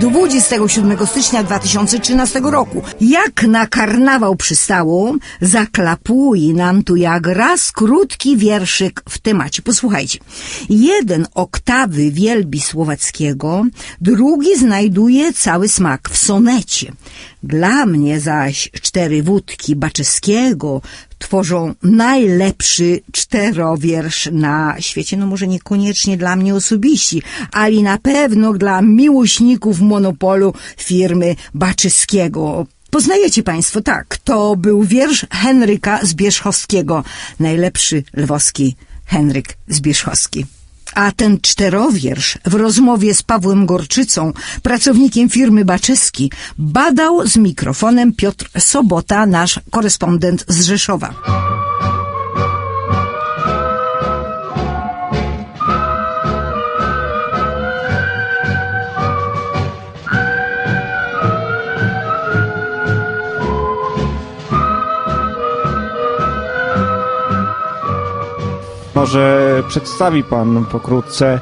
27 stycznia 2013 roku. Jak na karnawał przystało, zaklapuje nam tu jak raz krótki wierszyk w temacie. Posłuchajcie. Jeden oktawy wielbi słowackiego, drugi znajduje cały smak w sonecie. Dla mnie zaś cztery wódki Baczyskiego tworzą najlepszy czterowiersz na świecie. No może niekoniecznie dla mnie osobiści, ale na pewno dla miłośników monopolu firmy Baczyskiego. Poznajecie Państwo, tak, to był wiersz Henryka Zbierzchowskiego, najlepszy lwowski Henryk Zbierzchowski. A ten czterowiersz w rozmowie z Pawłem Gorczycą, pracownikiem firmy Baczyski, badał z mikrofonem Piotr Sobota, nasz korespondent z Rzeszowa. Może przedstawi Pan pokrótce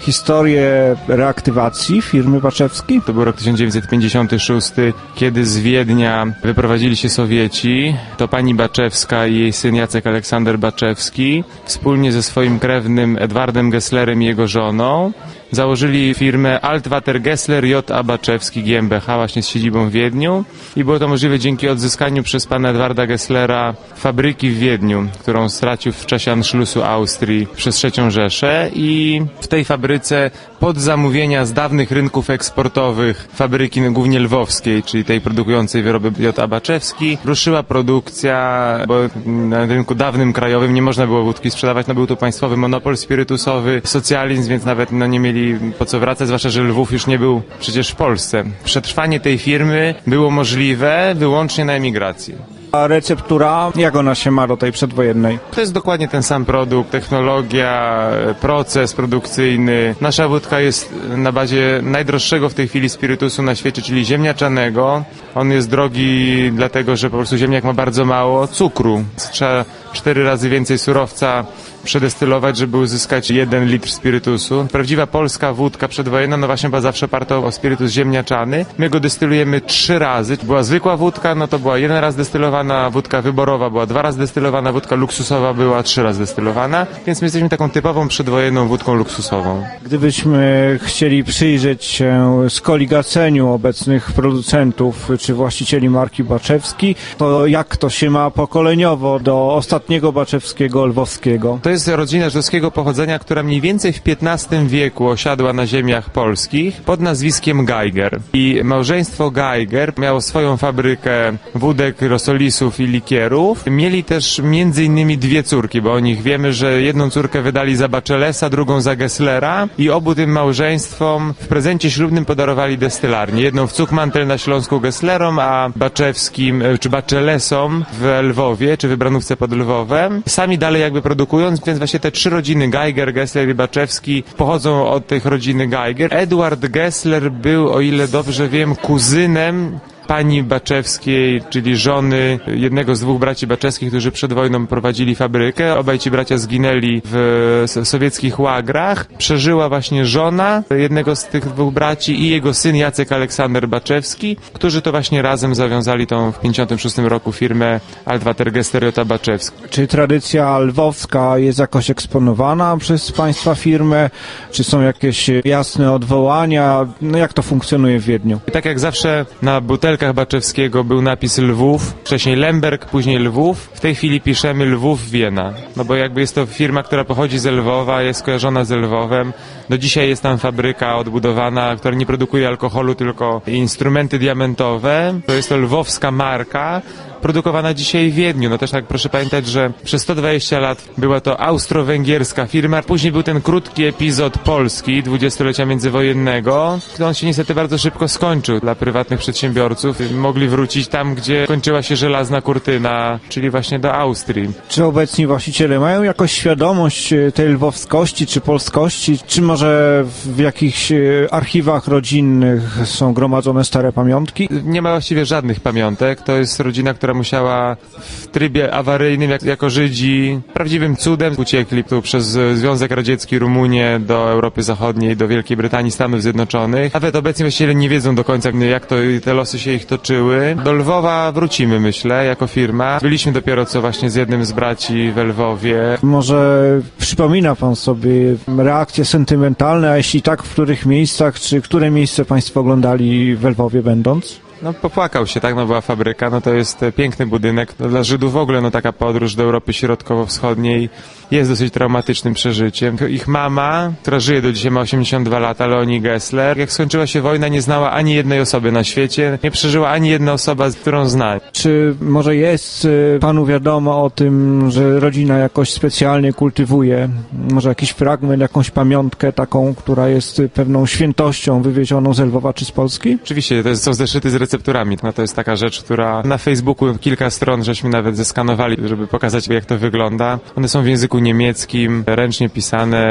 historię reaktywacji firmy Baczewski? To był rok 1956, kiedy z Wiednia wyprowadzili się Sowieci. To pani Baczewska i jej syn Jacek Aleksander Baczewski wspólnie ze swoim krewnym Edwardem Gesslerem i jego żoną założyli firmę Altwater Gessler J.A. Baczewski GmbH właśnie z siedzibą w Wiedniu i było to możliwe dzięki odzyskaniu przez pana Edwarda Gesslera fabryki w Wiedniu, którą stracił w czasie Anschlussu Austrii przez III Rzeszę i w tej fabryce pod zamówienia z dawnych rynków eksportowych fabryki głównie lwowskiej, czyli tej produkującej wyroby J.A. Baczewski, ruszyła produkcja, bo na rynku dawnym krajowym nie można było wódki sprzedawać, no był to państwowy monopol spirytusowy, socjalizm, więc nawet no, nie mieli po co wracać, zwłaszcza, że Lwów już nie był przecież w Polsce. Przetrwanie tej firmy było możliwe wyłącznie na emigracji. A receptura, jak ona się ma do tej przedwojennej? To jest dokładnie ten sam produkt, technologia, proces produkcyjny. Nasza wódka jest na bazie najdroższego w tej chwili spirytusu na świecie, czyli ziemniaczanego. On jest drogi dlatego, że po prostu ziemniak ma bardzo mało cukru. Trzeba cztery razy więcej surowca przedestylować, żeby uzyskać jeden litr spirytusu. Prawdziwa polska wódka przedwojenna, no właśnie była zawsze oparta o spirytus ziemniaczany. My go destylujemy trzy razy. Była zwykła wódka, no to była jeden raz destylowana wódka wyborowa, była dwa razy destylowana, wódka luksusowa była trzy razy destylowana, więc my jesteśmy taką typową przedwojenną wódką luksusową. Gdybyśmy chcieli przyjrzeć się skoligaceniu obecnych producentów czy właścicieli marki Baczewski, to jak to się ma pokoleniowo do ostatniego Baczewskiego lwowskiego? To jest rodzina żydowskiego pochodzenia, która mniej więcej w XV wieku osiadła na ziemiach polskich pod nazwiskiem Geiger. I małżeństwo Geiger miało swoją fabrykę wódek, rosolisów i likierów. Mieli też między innymi dwie córki, bo o nich wiemy, że jedną córkę wydali za Baczelesa, drugą za Gesslera i obu tym małżeństwom w prezencie ślubnym podarowali destylarnię. Jedną w Cukmantel na Śląsku Gesslerom, a Baczewskim czy Baczelesom w Lwowie, czy Wybranówce pod Lwowem. Sami dalej jakby produkując, więc właśnie te trzy rodziny, Geiger, Gessler i Baczewski, pochodzą od tych rodziny Geiger. Edward Gessler był, o ile dobrze wiem, kuzynem pani Baczewskiej, czyli żony jednego z dwóch braci Baczewskich, którzy przed wojną prowadzili fabrykę. Obaj ci bracia zginęli w sowieckich łagrach. Przeżyła właśnie żona jednego z tych dwóch braci i jego syn Jacek Aleksander Baczewski, którzy to właśnie razem zawiązali tą w 56 roku firmę Altwater Gesteriota Baczewski. Czy tradycja lwowska jest jakoś eksponowana przez Państwa firmę? Czy są jakieś jasne odwołania? No jak to funkcjonuje w Wiedniu? Tak jak zawsze na butelkach Baczewskiego był napis Lwów, wcześniej Lemberg, później Lwów. W tej chwili piszemy Lwów Wiena, no bo jakby jest to firma, która pochodzi z Lwowa, jest kojarzona z Lwowem. Do dzisiaj jest tam fabryka odbudowana, która nie produkuje alkoholu, tylko instrumenty diamentowe. To jest to lwowska marka, produkowana dzisiaj w Wiedniu. No też tak proszę pamiętać, że przez 120 lat była to austro-węgierska firma. Później był ten krótki epizod Polski, dwudziestolecia międzywojennego. On się niestety bardzo szybko skończył dla prywatnych przedsiębiorców. Mogli wrócić tam, gdzie kończyła się żelazna kurtyna, czyli właśnie do Austrii. Czy obecni właściciele mają jakoś świadomość e, tej lwowskości czy polskości? Czy może w jakichś e, archiwach rodzinnych są gromadzone stare pamiątki? Nie ma właściwie żadnych pamiątek. To jest rodzina, która musiała w trybie awaryjnym, jak, jako Żydzi, prawdziwym cudem uciekli tu przez Związek Radziecki, Rumunię do Europy Zachodniej, do Wielkiej Brytanii, Stanów Zjednoczonych. Nawet obecnie właściciele nie wiedzą do końca, jak to, te losy się ich toczyły. Do Lwowa wrócimy, myślę, jako firma. Byliśmy dopiero co właśnie z jednym z braci w Lwowie. Może przypomina pan sobie reakcje sentymentalne, a jeśli tak, w których miejscach, czy które miejsce państwo oglądali w Lwowie będąc? No popłakał się, tak, no była fabryka, no to jest e, piękny budynek. No, dla Żydów w ogóle, no taka podróż do Europy Środkowo-Wschodniej jest dosyć traumatycznym przeżyciem. Ich mama, która żyje do dzisiaj, ma 82 lata, Leonie Gessler, jak skończyła się wojna, nie znała ani jednej osoby na świecie, nie przeżyła ani jedna osoba, którą zna. Czy może jest y, panu wiadomo o tym, że rodzina jakoś specjalnie kultywuje może jakiś fragment, jakąś pamiątkę taką, która jest pewną świętością wywiezioną z Lwowa czy z Polski? Oczywiście, to są zeszyty z recepturami. No to jest taka rzecz, która na Facebooku kilka stron żeśmy nawet zeskanowali, żeby pokazać, jak to wygląda. One są w języku niemieckim, ręcznie pisane,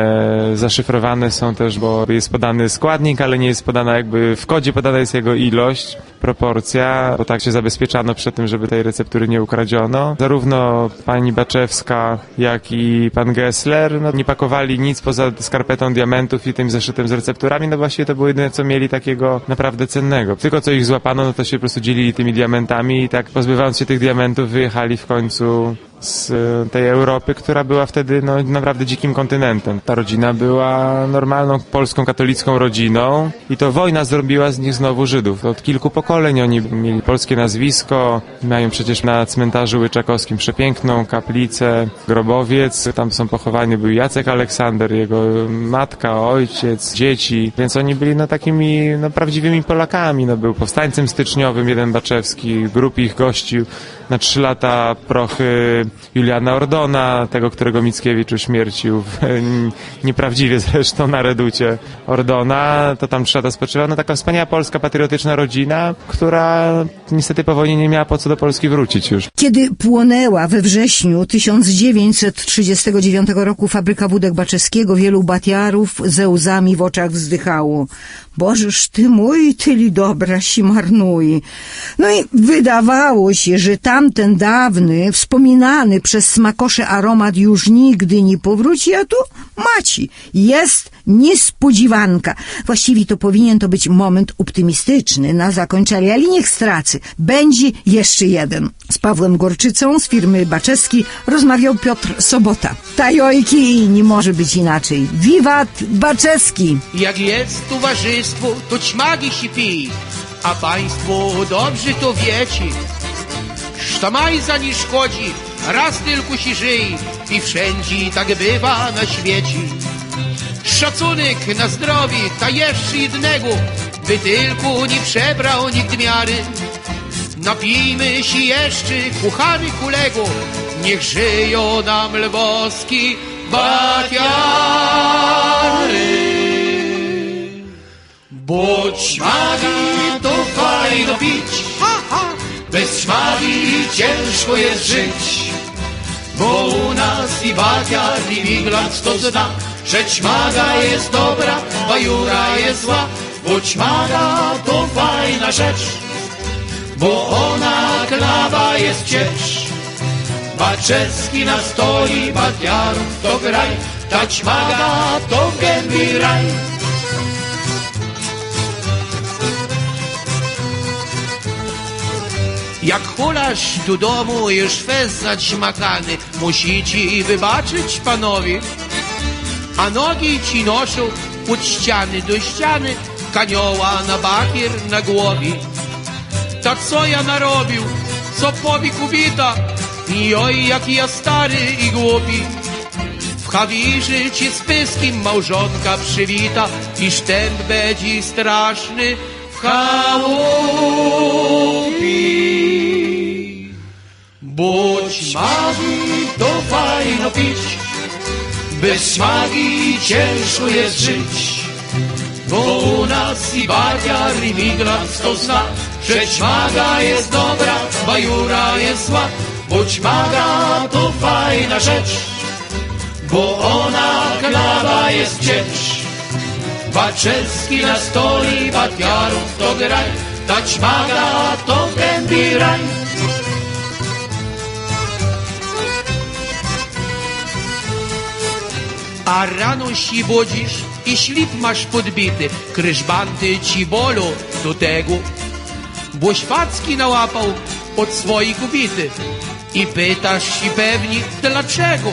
zaszyfrowane są też, bo jest podany składnik, ale nie jest podana jakby w kodzie podana jest jego ilość, proporcja, bo tak się zabezpieczano przed tym, żeby tej receptury nie ukradziono. Zarówno pani Baczewska, jak i pan Gessler no, nie pakowali nic poza skarpetą diamentów i tym zeszytem z recepturami, no właściwie to było jedyne, co mieli takiego naprawdę cennego. Tylko co ich złapano, no to się po prostu dzielili tymi diamentami i tak pozbywając się tych diamentów wyjechali w końcu z tej Europy, która była wtedy no, naprawdę dzikim kontynentem. Ta rodzina była normalną polską katolicką rodziną i to wojna zrobiła z nich znowu Żydów. Od kilku pokoleń oni mieli polskie nazwisko, mają przecież na cmentarzu łyczakowskim przepiękną kaplicę, grobowiec, tam są pochowani był Jacek Aleksander, jego matka, ojciec, dzieci, więc oni byli no takimi no, prawdziwymi Polakami. No, był powstańcem styczniowym, jeden Baczewski, grup ich gościł na trzy lata prochy Juliana Ordona, tego, którego Mickiewicz uśmiercił, nieprawdziwie zresztą na reducie Ordona, to tam trzy lata spoczywa. No taka wspaniała polska, patriotyczna rodzina, która niestety po wojnie nie miała po co do Polski wrócić już. Kiedy płonęła we wrześniu 1939 roku fabryka wódek Baczewskiego, wielu batiarów ze łzami w oczach wzdychało. Bożeż ty mój, tyli dobra si marnuje. No i wydawało się, że tamten dawny, wspominany przez smakosze aromat już nigdy nie powróci, a tu maci. Jest niespodziewanka. Właściwie to powinien to być moment optymistyczny na zakończenie, ale niech stracy. Będzie jeszcze jeden. Z Pawłem Gorczycą z firmy Baczewski rozmawiał Piotr Sobota. Tajojki nie może być inaczej. Wiwat Baczewski! Jak jest towarzystwo, to ćmagi się pij, a państwo dobrze to wiecie. Sztamajza nie szkodzi, raz tylko się żyj i wszędzie tak bywa na świecie. Szacunek na zdrowie, ta jeszcze jednego, by tylko nie przebrał nikt miary. Napijmy się jeszcze kuchary kulego, niech żyją nam lwowski batiary. Bo ćmagi to fajno pić, bez ćmagi ciężko jest żyć. Bo u nas i batiar i miglac to zna, że ćmaga jest dobra, bajura jest zła. Bo ćmaga to fajna rzecz, bo ona klawa jest ciecz. Baczewski na stoi, batiarów to graj, ta ćmaga to w gębi raj. Jak hulasz do domu już fez zaćmakany, musicie wybaczyć panowie. A nogi ci noszą od ściany do ściany, kanioła na bakier na głowie. Tak co ja narobił, co powie kubita, i oj jak ja stary i głupi. W Hawirze ci z pyskiem małżonka przywita i sztęp będzie straszny w chałupi. Bo ćmagi to fajno pić, bez śmagi ciężko jest żyć. Bo u nas i batiar i miglac to zna, że ćmaga jest dobra, bajura jest zła. Bo ćmaga to fajna rzecz, bo ona klawa jest ciecz. Baczewski na stoi batiarów to graj, ta ćmaga to gębi raj. A rano się budzisz i ślip masz podbity, kryżbanty ci bolą do tego, bo świacki nałapał od swojej kobiety. I pytasz się pewnie, dlaczego?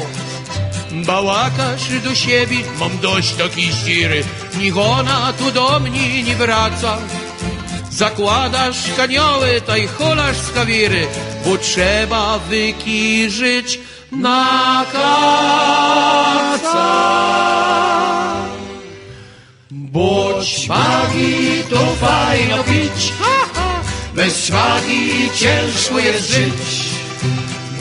Bałakasz do siebie, mam dość takiej ściry, niech ona tu do mnie nie wraca. Zakładasz kanioły, taj holasz z kawiry, bo trzeba wykirzyć na kaca. Bo ćwagi to fajno pić, bez ćwagi ciężko jest żyć.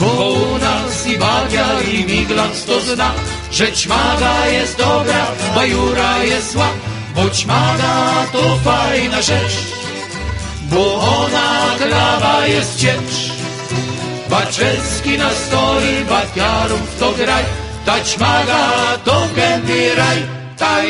Bo u nas i Bagia i Miglac to zna, że ćmaga jest dobra, bajura jest zła, bo ćmaga to fajna rzecz, bo ona klawa jest ciecz. Baczewski na stoi, batkiarów to graj, ta ćmaga to gęby raj, ta